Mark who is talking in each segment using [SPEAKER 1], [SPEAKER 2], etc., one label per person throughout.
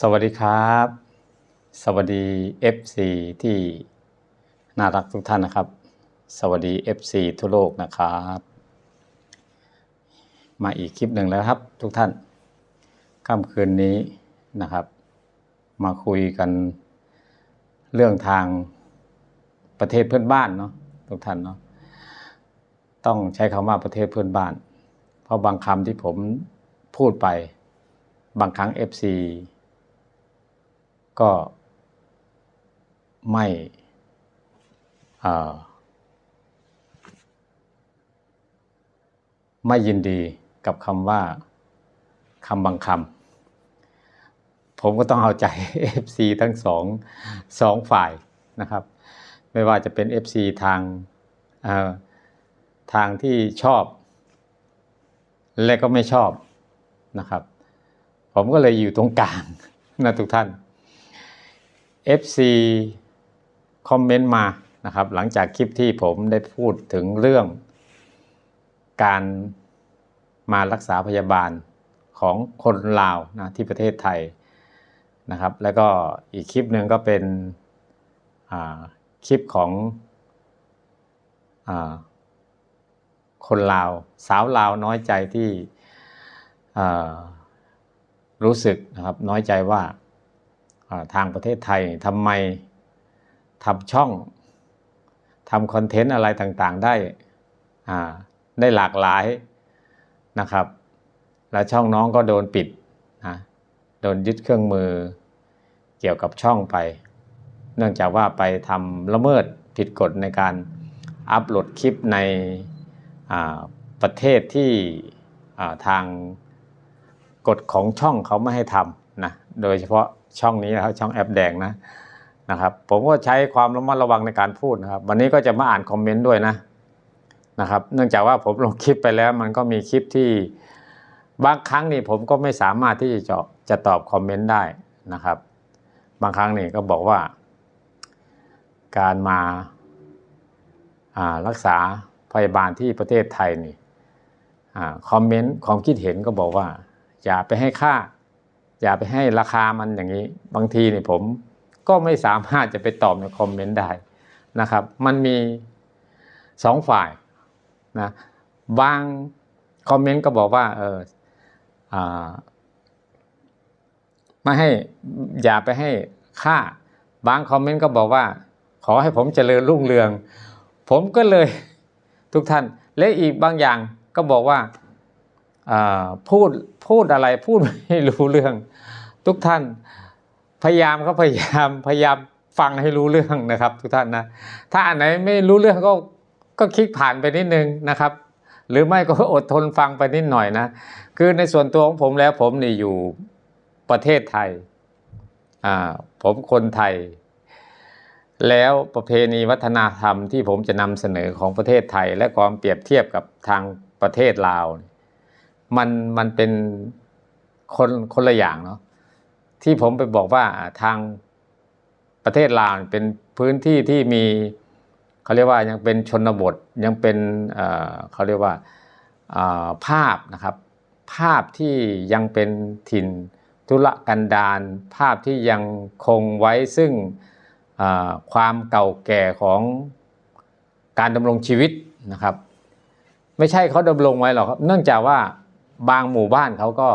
[SPEAKER 1] สวัสดีครับ สวัสดี FC ที่น่ารักทุกท่านนะครับ สวัสดี FC ทั่วโลกนะครับ มาอีกคลิปหนึ่งแล้วครับทุกท่านค่ำคืนนี้นะครับ มาคุยกันเรื่องทางประเทศเพื่อนบ้านเนาะทุกท่านเนาะต้องใช้คำว่าประเทศเพื่อนบ้าน เพราะบางคำที่ผมพูดไปบางครั้ง FC ก็ไม่ไม่ยินดีกับคำว่าคำบางคำผมก็ต้องเอาใจ FC ทั้งสองสองฝ่ายนะครับ ไม่ว่าจะเป็น FC ทางทางที่ชอบ และก็ไม่ชอบนะครับ ผมก็เลยอยู่ตรงกลางนะทุกท่าน FC คอมเมนต์มานะครับ หลังจากคลิปที่ผมได้พูดถึงเรื่อง การมารักษาพยาบาลของคนลาวนะที่ประเทศไทยนะครับ แล้วก็อีกคลิปหนึ่งก็เป็นคลิปของอคนลาว สาวลาวน้อยใจที่รู้สึกนะครับน้อยใจว่า ทางประเทศไทยทำไมทำช่องทำคอนเทนต์อะไรต่างๆได้ได้หลากหลายนะครับ และช่องน้องก็โดนปิดนะโดนยึดเครื่องมือเกี่ยวกับช่องไป เนื่องจากว่าไปทำละเมิดผิดกฎในการอัปโหลดคลิปในประเทศที่ทางกฎของช่องเขาไม่ให้ทำนะโดยเฉพาะ ช่องนี้นะครับช่องแอปแดงนะนะครับผมก็ใช้ความระมัดระวังในการพูดนะครับ วันนี้ก็จะมาอ่านคอมเมนต์ด้วยนะนะครับ เนื่องจากว่าผมลงคลิปไปแล้ว มันก็มีคลิปที่บางครั้งนี่ผมก็ไม่สามารถที่จะจะตอบคอมเมนต์ได้นะครับ บางครั้งนี่ก็บอกว่า การมาารักษาพยาบาลที่ประเทศไทยนี่อคอมเมนต์ความคิดเห็นก็บอกว่า อย่าไปให้ค่า อย่าไปให้ราคามันอย่างนี้ บางทีเนี่ยผมก็ไม่สามารถจะไปตอบในคอมเมนต์ได้นะครับ มันมีสองฝ่ายนะบางคอมเมนต์ก็บอกว่าเออไม่ให้อย่าไปให้ค่า บางคอมเมนต์ก็บอกว่า ขอให้ผมเจริญรุ่งเรือง ผมก็เลยทุกท่านและอีกบางอย่างก็บอกว่า พูดพูดอะไรพูดไม่รู้เรื่อง ทุกท่านพยายามก็พยายามพยายามฟังให้รู้เรื่องนะครับ ทุกท่านนะถ้าอันไหนไม่รู้เรื่องก็ก็คลิกผ่านไปนิดนึงนะครับ หรือไม่ก็อดทนฟังไปนิดหน่อยนะคือในส่วนตัวของผมแล้วผมนี่อยู่ประเทศไทยอ่าผมคนไทย แล้วประเพณีวัฒนธรรมที่ผมจะนำเสนอของประเทศไทย และความเปรียบเทียบกับทางประเทศลาว มันมันเป็นคนคนละอย่างเนาะที่ผมไปบอกว่าทางประเทศลาวเป็นพื้นที่ที่มีเขาเรียกว่ายังเป็นชนบทยังเป็นเขาเรียกว่าภาพนะครับ ภาพที่ยังเป็นถิ่นธุรกันดารภาพที่ยังคงไว้ซึ่งความเก่าแก่ของการดำรงชีวิตนะครับ ไม่ใช่เขาดำรงไว้หรอกครับ เนื่องจากว่า บางหมู่บ้านเขาก็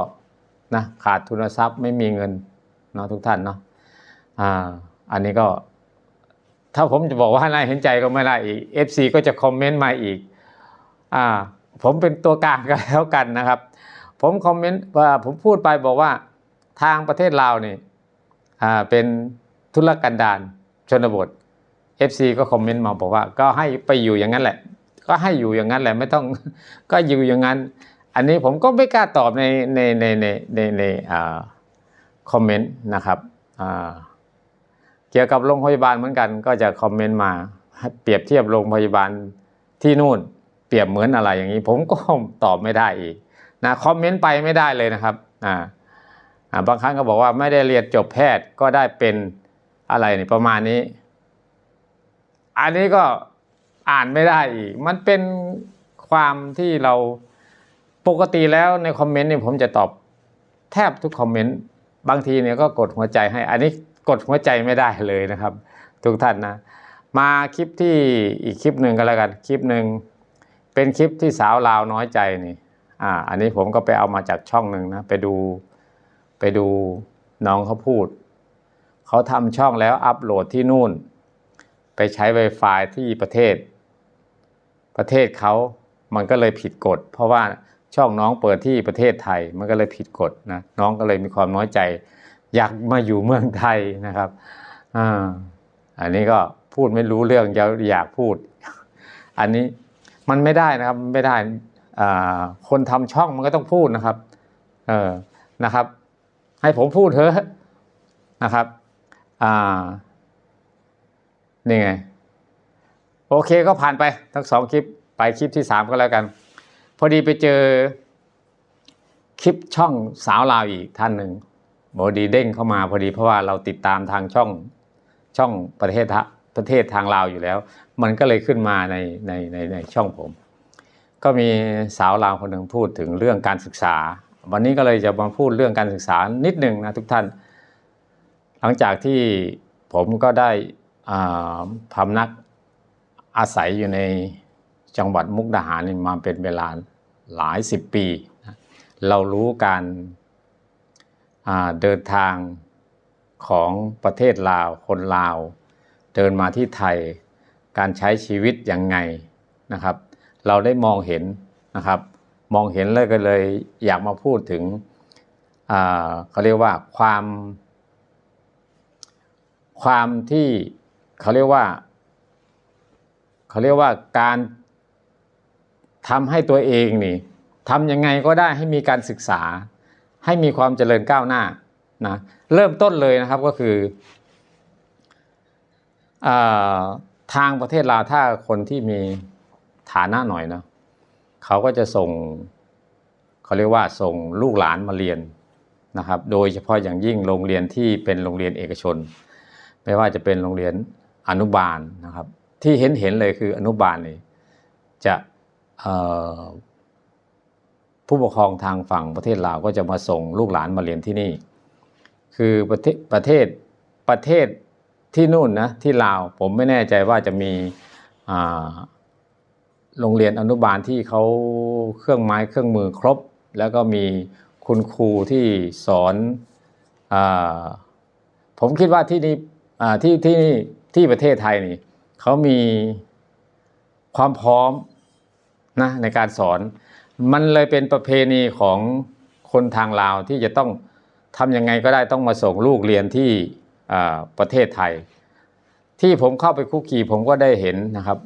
[SPEAKER 1] นะขาดทุนทรัพย์ไม่มีเงินเนาะทุกท่านเนาะอ่าอันนี้ก็ ถ้าผมจะบอกว่าน่าเห็นใจก็ไม่ได้อีก FC ก็จะคอมเมนต์มาอีกอ่าผมเป็นตัวกลางกันแล้วกันนะครับ ผมคอมเมนต์ว่าผมพูดไปบอกว่าทางประเทศลาวนี่อ่าเป็นธุรกันดารชนบท FC ก็คอมเมนต์มาบอกว่า ก็ให้ไปอยู่อย่างนั้นแหละ ก็ให้อยู่อย่างนั้นแหละไม่ต้องก็อยู่อย่างนั้น อันนี้ผมก็ไม่กล้าตอบในในในในในในอ่าคอมเมนต์นะครับเกี่ยวกับโรงพยาบาลเหมือนกัน ก็จะคอมเมนต์มาเปรียบเทียบโรงพยาบาลที่นู่น เปรียบเหมือนอะไรอย่างนี้ ผมก็ตอบไม่ได้อีกนะคอมเมนต์ไปไม่ได้เลยนะครับอ่าอ่าบางครั้งก็บอกว่าไม่ได้เรียนจบแพทย์ก็ได้เป็นอะไรนี่ประมาณนี้ อันนี้ก็อ่านไม่ได้อีก มันเป็นความที่เรา ปกติแล้วในคอมเมนต์เนี่ยผมจะตอบแทบทุกคอมเมนต์บางทีเนี่ยก็กดหัวใจให้ อันนี้กดหัวใจไม่ได้เลยนะครับ ทุกท่านนะ มาคลิปที่อีกคลิปหนึ่งก็แล้วกันคลิปหนึ่งเป็นคลิปที่สาวลาวน้อยใจนี่อ่าอันนี้ผมก็ไปเอามาจากช่องหนึ่งนะไปดูไปดูน้องเขาพูด เขาทำช่องแล้วอัปโหลดที่นู่น ไปใช้ Wi-Fi ที่ประเทศ ประเทศเขามันก็เลยผิดกฎ เพราะว่า ช่องน้องเปิดที่ประเทศไทยมันก็เลยผิดกฎนะน้องก็เลยมีความน้อยใจ อยากมาอยู่เมืองไทยนะครับอ่าอันนี้ก็พูดไม่รู้เรื่องอยากอยากพูด อันนี้มันไม่ได้นะครับไม่ได้อ่าคนทำช่องมันก็ต้องพูดนะครับเออนะครับ ให้ผมพูดเถอะนะครับอ่านี่ไงโอเคก็ผ่านไปทั้งสองคลิปไปคลิปที่สามก็แล้วกัน พอดีไปเจอคลิปช่องสาวลาวอีกท่านหนึ่งบอดีเด้งเข้ามาพอดีเพราะว่าเราติดตามทางช่องช่องประเทศทะประเทศทางลาวอยู่แล้ว มันก็เลยขึ้นมาในในในในช่องผม ก็มีสาวลาวคนหนึ่งพูดถึงเรื่องการศึกษา วันนี้ก็เลยจะมาพูดเรื่องการศึกษานิดหนึ่งนะทุกท่าน หลังจากที่ผมก็ได้พำนักอาศัยอยู่ใน จังหวัดมุกดาหารมาเป็นเวลาหลายสิบปี เรารู้การเดินทางของประเทศลาวคนลาว เดินมาที่ไทยการใช้ชีวิตยังไงนะครับ เราได้มองเห็นนะครับ มองเห็นเลยก็เลยอยากมาพูดถึงเขาเรียกว่าความ ความที่เขาเรียกว่าเขาเรียกว่าการ ทำให้ตัวเองนี่ทำยังไงก็ได้ให้มีการศึกษา ให้มีความเจริญก้าวหน้านะเริ่มต้นเลยนะครับก็คืออทางประเทศลาวถ้าคนที่มีฐานะหน่อยเนาะเขาก็จะส่งเขาเรียกว่าส่งลูกหลานมาเรียนนะครับ โดยเฉพาะอย่างยิ่งโรงเรียนที่เป็นโรงเรียนเอกชน ไม่ว่าจะเป็นโรงเรียนอนุบาลนะครับ ที่เห็นเห็นเลยคืออนุบาลนี่จะ ผู้ปกครองทางฝั่งประเทศลาวก็จะมาส่งลูกหลานมาเรียนที่นี่ คือประเทศประเทศประเทศที่นู่นนะที่ลาวผมไม่แน่ใจว่าจะมีโรงเรียนอนุบาลที่เขาเครื่องไม้เครื่องมือครบ แล้วก็มีคุณครูที่สอนอผมคิดว่าที่นี่ที่ที่นี่ที่ประเทศไทยนี่เขามีความพร้อม นะในการสอน มันเลยเป็นประเพณีของคนทางลาวที่จะต้องทำยังไงก็ได้ต้องมาส่งลูกเรียนที่ประเทศไทย ที่ผมเข้าไปคุกคีผมก็ได้เห็นนะครับ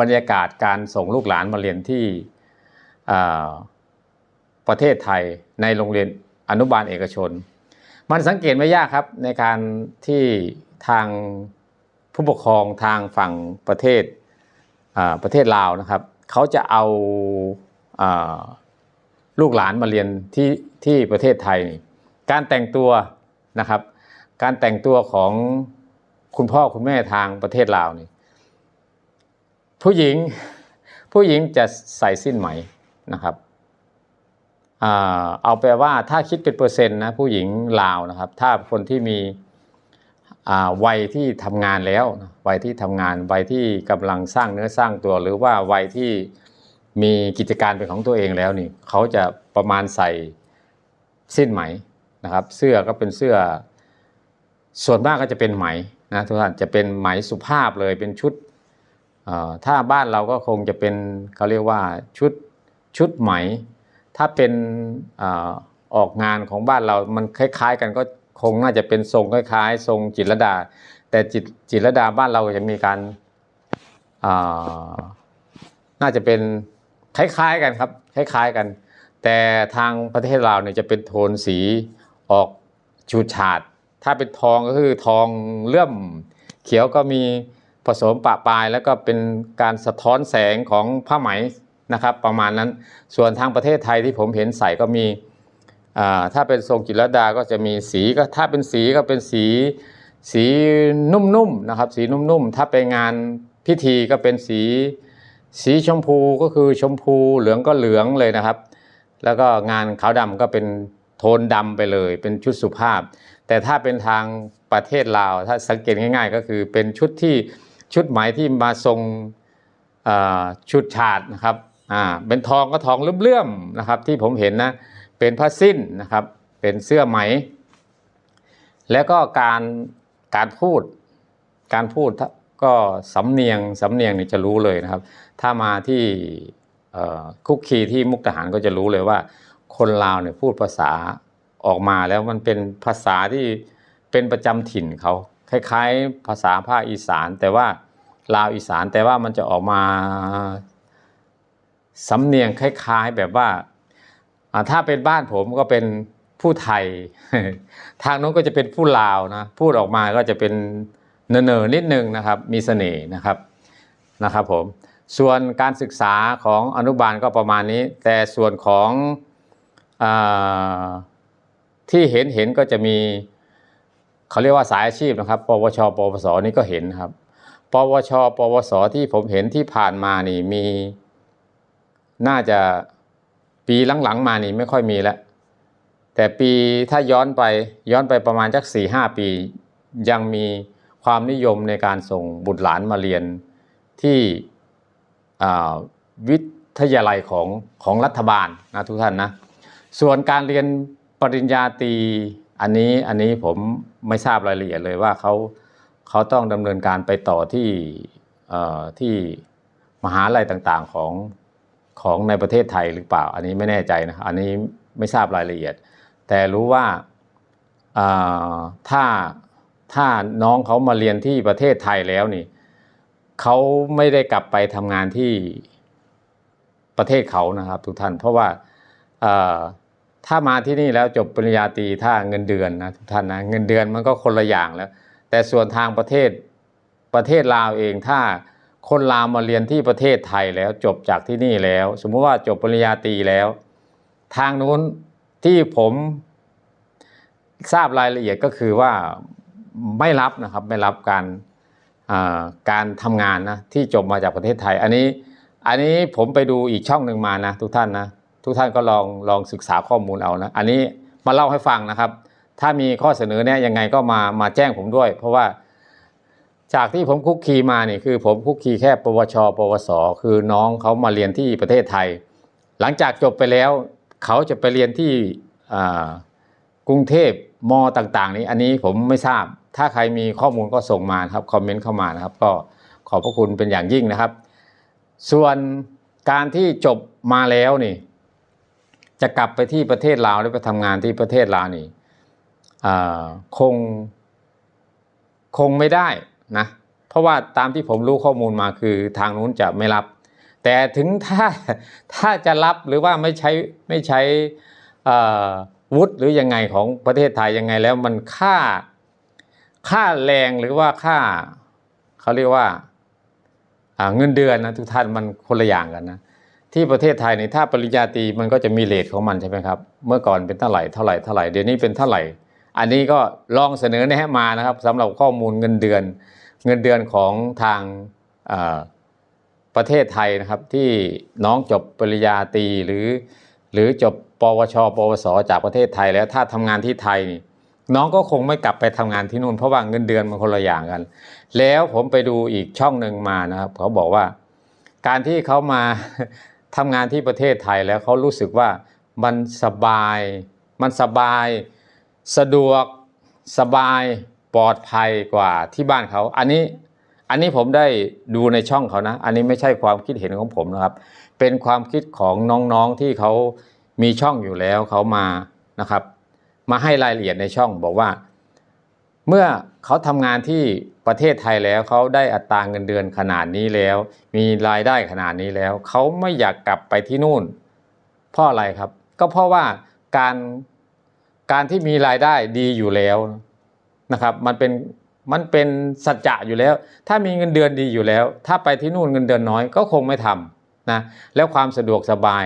[SPEAKER 1] บรรยากาศการส่งลูกหลานมาเรียนที่ประเทศไทยในโรงเรียนอนุบาลเอกชน มันสังเกตไม่ยากครับในการที่ทางผู้ปกครองทางฝั่งประเทศประเทศลาวนะครับ เขาจะเอาอาลูกหลานมาเรียนที่ที่ประเทศไทยนี่การแต่งตัวนะครับ การแต่งตัวของคุณพ่อคุณแม่ทางประเทศลาวนี่ผู้หญิงผู้หญิงจะใส่สิ้นไหมนะครับอเอาแปลว่าถ้าคิดเป็นเปอร์เซ็นต์นะผู้หญิงลาวนะครับ ถ้าคนที่มี วัยที่ทำงานแล้ววัยที่ทำงานวัยที่กำลังสร้างเนื้อสร้างตัว หรือว่าวัยที่มีกิจการเป็นของตัวเองแล้วนี่เขาจะประมาณใส่สิ้นไหมนะครับ เสื้อก็เป็นเสื้อ ส่วนมากก็จะเป็นไหมนะทุกท่านจะเป็นไหมสุภาพเลยเป็นชุดถ้าบ้านเราก็คงจะเป็นเขาเรียกว่าชุดชุดไหม ถ้าเป็นอออกงานของบ้านเรามันคล้าย ๆ กันก็ คงน่าจะเป็นทรงคล้ายๆ ทรงจิตรดา แต่จิตจิตรดาบ้านเราจะมีการอ่าน่าจะเป็นคล้ายๆกันครับคล้ายๆกัน แต่ทางประเทศลาวเนี่ยจะเป็นโทนสีออกฉูดฉาด ถ้าเป็นทองก็คือทองเลื่อมเขียวก็มีผสมปะปลาย แล้วก็เป็นการสะท้อนแสงของผ้าไหมนะครับ ประมาณนั้นส่วนทางประเทศไทยที่ผมเห็นใส่ก็มี ถ้าเป็นทรงจิตรลดาก็จะมีสีก็ถ้าเป็นสีก็เป็นสีสีนุ่มๆนะครับ สีนุ่มๆถ้าไปงานพิธีก็เป็นสี สีชมพูก็คือชมพูเหลืองก็เหลืองเลยนะครับ แล้วก็งานขาวดำก็เป็นโทนดำไปเลย เป็นชุดสุภาพ แต่ถ้าเป็นทางประเทศลาว ถ้าสังเกตง่าย ๆ ก็คือเป็นชุดที่ชุดไหมที่มาทรงชุดฉาดนะครับเป็นทองก็ทองเลื่อมๆนะครับ ที่ผมเห็นนะ เป็นผ้าสิ้นนะครับ เป็นเสื้อไหม แล้วก็การการพูด การพูดก็สำเนียงสำเนียงนี่จะรู้เลยนะครับ ถ้ามาที่คุกคีที่มุกดาหารก็จะรู้เลยว่า คนลาวเนี่ยพูดภาษาออกมาแล้วมันเป็นภาษาที่เป็นประจำถิ่นเขาคล้ายๆภาษาภาคอีสาน แต่ว่าลาวอีสานแต่ว่ามันจะออกมาสำเนียงคล้าย ๆ แบบว่า ถ้าเป็นบ้านผมก็เป็นผู้ไทย ทางนู้นก็จะเป็นผู้ลาวนะพูดออกมาก็จะเป็นเนอๆนิดนึงนะครับ มีเสน่ห์นะครับนะครับผมส่วนการศึกษาของอนุบาลก็ประมาณนี้ แต่ส่วนของอที่เห็นเห็นก็จะมีเขาเรียกว่าสายอาชีพนะครับ ปวช ปวส นี่ก็เห็นครับ ปวช ปวส ที่ผมเห็นที่ผ่านมานี่มีน่าจะ ปีหลังๆมานี่ไม่ค่อยมีแล้ว แต่ปีถ้าย้อนไปย้อนไปประมาณสักสี่ห้าปี ยังมีความนิยมในการส่งบุตรหลานมาเรียนที่วิทยาลัยของของรัฐบาลนะทุกท่านนะ ส่วนการเรียนปริญญาตรีอันนี้อันนี้ผมไม่ทราบรายละเอียดเลยว่าเขาเขาต้องดำเนินการไปต่อที่ที่มหาลัยต่างๆของ ของในประเทศไทยหรือเปล่า อันนี้ไม่แน่ใจนะอันนี้ไม่ทราบรายละเอียด แต่รู้ว่าถ้าถ้าน้องเขามาเรียนที่ประเทศไทยแล้วนี่เขาไม่ได้กลับไปทำงานที่ประเทศเขานะครับ ทุกท่าน เพราะว่าถ้ามาที่นี่แล้วจบปริญญาตรีถ้าเงินเดือนนะทุกท่านนะเงินเดือนมันก็คนละอย่างแล้ว แต่ส่วนทางประเทศประเทศลาวเองถ้า คนลาวมาเรียนที่ประเทศไทยแล้วจบจากที่นี่แล้ว สมมุติว่าจบปริญญาตรีแล้ว ทางนู้นที่ผมทราบรายละเอียดก็คือว่าไม่รับนะครับไม่รับการการทำงานนะที่จบมาจากประเทศไทย อันนี้อันนี้ผมไปดูอีกช่องหนึ่งมานะทุกท่านนะทุกท่านก็ลองลองศึกษาข้อมูลเอานะอันนี้มาเล่าให้ฟังนะครับ ถ้ามีข้อเสนอเนี่ยยังไงก็มามาแจ้งผมด้วย เพราะว่า จากที่ผมคุกคีมานี่คือผมคุกคีแค่ ปวช ปวส คือน้องเขามาเรียนที่ประเทศไทย หลังจากจบไปแล้วเขาจะไปเรียนที่กรุงเทพมต่าง ๆ นี้อันนี้ผมไม่ทราบ ถ้าใครมีข้อมูลก็ส่งมาครับคอมเมนต์เข้ามานะครับ ก็ขอบพระคุณเป็นอย่างยิ่งนะครับ ส่วนการที่จบมาแล้วนี่จะกลับไปที่ประเทศลาวหรือไปทำงานที่ประเทศลาวนี่คงคงไม่ได้ นะเพราะว่าตามที่ผมรู้ข้อมูลมาคือทางนู้นจะไม่รับ แต่ถึงถ้าถ้าจะรับหรือว่าไม่ใช้ไม่ใช่วุฒิหรือยังไงของประเทศไทยยังไงแล้วมันค่าค่าแรงหรือว่าค่าเขาเรียกว่าเงินเดือนนะทุกท่านมันคนละอย่างกันนะที่ประเทศไทยในถ้าปริญญาตรีมันก็จะมีเลทของมันใช่ไหมครับ เมื่อก่อนเป็นเท่าไหร่เท่าไหร่เท่าไหร่เดี๋ยวนี้เป็นเท่าไหร่ อันนี้ก็ลองเสนอแนะมานะครับสำหรับข้อมูลเงินเดือน เงินเดือนของทางประเทศไทยนะครับที่น้องจบปริญญาตรีหรือ หรือจบปวช ปวส จากประเทศไทย แล้วถ้าทำงานที่ไทยนี่น้องก็คงไม่กลับไปทำงานที่นู่นเพราะว่าเงินเดือนมันคนละอย่างกัน แล้วผมไปดูอีกช่องหนึ่งมานะครับ เขาบอกว่า การที่เขามาทำงานที่ประเทศไทยแล้วเขารู้สึกว่ามันสบาย มันสบาย สะดวกสบายปลอดภัยกว่าที่บ้านเขา อันนี้อันนี้ผมได้ดูในช่องเขานะ อันนี้ไม่ใช่ความคิดเห็นของผมนะครับ เป็นความคิดของน้องๆที่เขามีช่องอยู่แล้วเขามานะครับ มาให้รายละเอียดในช่องบอกว่า เมื่อเขาทำงานที่ประเทศไทยแล้วเขาได้อัตราเงินเดือนขนาดนี้แล้ว มีรายได้ขนาดนี้แล้วเขาไม่อยากกลับไปที่นู่น เพราะอะไรครับ ก็เพราะว่าการ การที่มีรายได้ดีอยู่แล้วนะครับมันเป็นมันเป็นสัจจะอยู่แล้ว ถ้ามีเงินเดือนดีอยู่แล้ว ถ้าไปที่นู่นเงินเดือนน้อยก็คงไม่ทำนะแล้วความสะดวกสบาย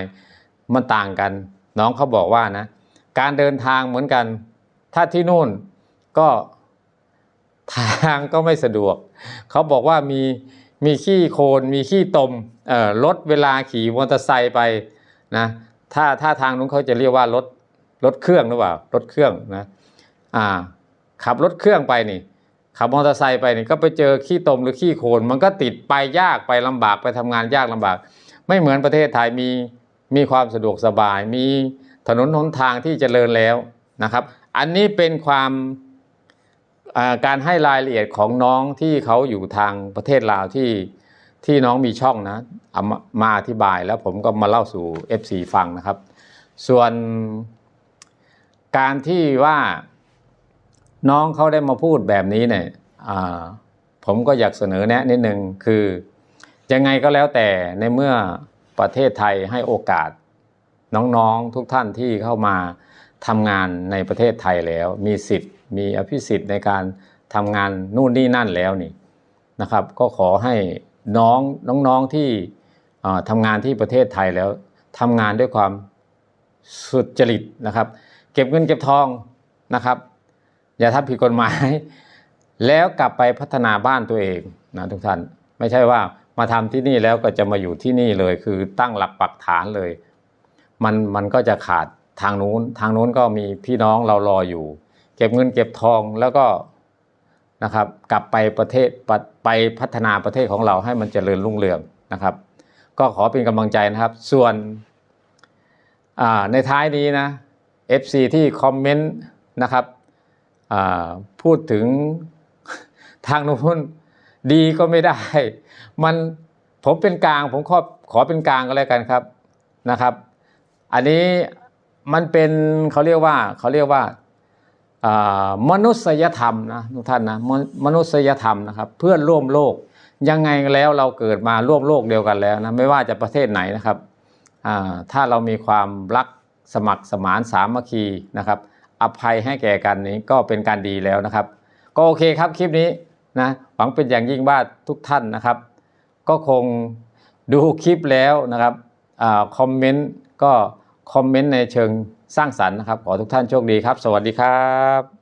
[SPEAKER 1] มันต่างกัน น้องเขาบอกว่านะการเดินทางเหมือนกัน ถ้าที่นู่นก็ทางก็ไม่สะดวก เขาบอกว่ามีมีขี้โคลนมีขี้ตมเอ่อลดเวลาขี่มอเตอร์ไซค์ไปนะถ้าถ้าทางนู้นเขาจะเรียกว่ารถ รถเครื่องหรือเปล่ารถเครื่องนะอ่าขับรถเครื่องไปนี่ขับมอเตอร์ไซค์ไปนี่ก็ไปเจอขี้ตมหรือขี้โคลนมันก็ติดไปยากไปลำบากไปทำงานยากลำบาก ไม่เหมือนประเทศไทยมีมีความสะดวกสบาย มีถนนหนทางที่เจริญแล้วนะครับ อันนี้เป็นความาการให้รายละเอียดของน้องที่เขาอยู่ทางประเทศลาวที่ที่น้องมีช่องนะเอามามาอธิบายแล้วผมก็มาเล่าสู่ FC ฟังนะครับ ส่วน การที่ว่าน้องเขาได้มาพูดแบบนี้เนี่ยผมก็อยากเสนอแนะนิดนึงคือยังไงก็แล้วแต่ในเมื่อประเทศไทยให้โอกาสน้องๆทุกท่านที่เข้ามาทำงานในประเทศไทยแล้ว มีสิทธิ์ มีอภิสิทธิ์ในการทำงานนู่นนี่นั่นแล้วนี่นะครับ ก็ขอให้น้องน้องๆที่ทำงานที่ประเทศไทยแล้วทำงานด้วยความสุจริตนะครับ ก็บเงินเก็บทองนะครับ อย่าทำผิดกฎหมาย แล้วกลับไปพัฒนาบ้านตัวเองนะทุกท่าน ไม่ใช่ว่ามาทำที่นี่แล้วก็จะมาอยู่ที่นี่เลย คือตั้งหลักปักฐานเลย มันมันก็จะขาดทางนู้น ทางนู้นก็มีพี่น้องเรารออยู่ เก็บเงินเก็บทองแล้วก็นะครับ กลับไปประเทศไปพัฒนาประเทศของเราให้มันเจริญรุ่งเรืองนะครับ ก็ขอเป็นกำลังใจนะครับ ส่วนในท้ายนี้นะ FC ที่คอมเมนต์นะครับพูดถึงทางนู้นดีก็ไม่ได้ มันผมเป็นกลางผมขอขอเป็นกลางก็แล้วกันครับนะครับ อันนี้มันเป็นเขาเรียกว่าเขาเรียกว่ามนุษยธรรมนะทุกท่านนะมนมนุษยธรรมนะครับ เพื่อนร่วมโลกยังไงแล้วเราเกิดมาร่วมโลกเดียวกันแล้วนะไม่ว่าจะประเทศไหนนะครับถ้าเรามีความรัก สมัครสมานสามัคคีนะครับอภัยให้แก่กันนี้ก็เป็นการดีแล้วนะครับ ก็โอเคครับคลิปนี้นะหวังเป็นอย่างยิ่งว่าทุกท่านนะครับ ก็คงดูคลิปแล้วนะครับอคอมเมนต์ก็คอมเมนต์ในเชิงสร้างสรรค์นะครับ ขอทุกท่านโชคดีครับ สวัสดีครับ